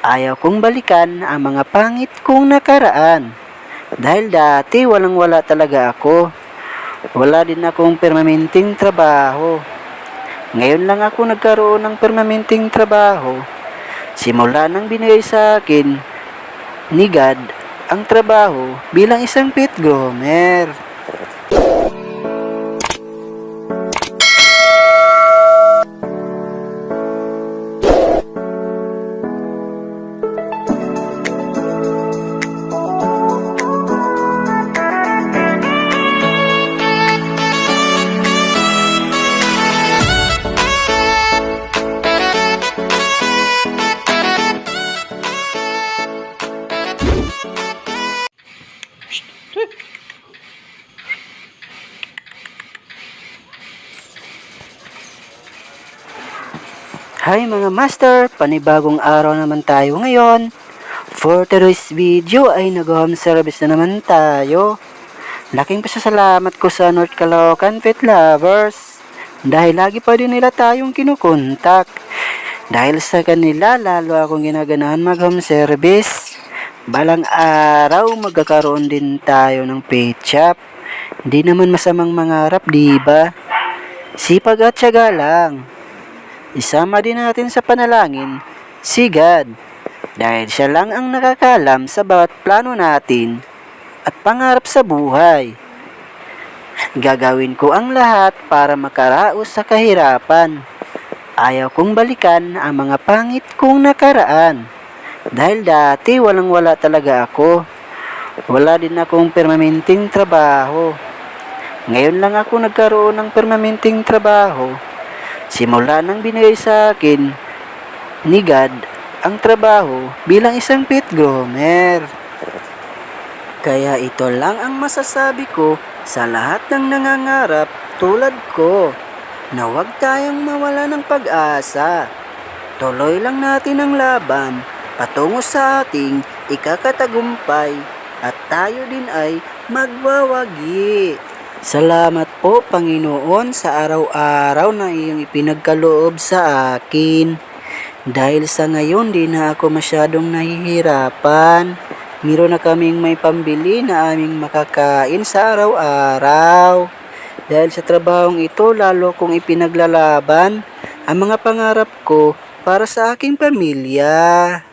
Ayaw kong balikan ang mga pangit kong nakaraan. Dahil dati walang wala talaga ako. Wala din akong permanenteng trabaho. Ngayon lang ako nagkaroon ng permanenteng trabaho. Simula nang binigay sa akin ni God ang trabaho bilang isang pit groomer. Hi mga master, panibagong araw naman tayo ngayon. For today's video ay nag-home service na naman tayo. Laking pasasalamat ko sa North Caloocan Pet Lovers. Dahil lagi pa din nila tayong kinukontak. Dahil sa kanila, lalo akong ginaganahan mag-home service. Balang araw, magkakaroon din tayo ng pet. Hindi naman masamang mangarap, di ba? Sipag at syaga lang. Isama din natin sa panalangin si God dahil siya lang ang nakakalam sa bawat plano natin at pangarap sa buhay. Gagawin ko ang lahat para makaraos sa kahirapan. Ayaw kong balikan ang mga pangit kong nakaraan. Dahil dati walang wala talaga ako. Wala din akong permanenteng trabaho. Ngayon lang ako nagkaroon ng permanenteng trabaho. Simula nang binigay sa akin ni God ang trabaho bilang isang pit groomer. Kaya ito lang ang masasabi ko sa lahat ng nangangarap tulad ko na huwag tayong mawala ng pag-asa. Tuloy lang natin ang laban patungo sa ating ikakatagumpay at tayo din ay magwawagi. Salamat po Panginoon sa araw-araw na iyong ipinagkaloob sa akin. Dahil sa ngayon di na ako masyadong nahihirapan. Miro na kaming may pambili na aming makakain sa araw-araw. Dahil sa trabahong ito lalo kong ipinaglalaban ang mga pangarap ko para sa aking pamilya.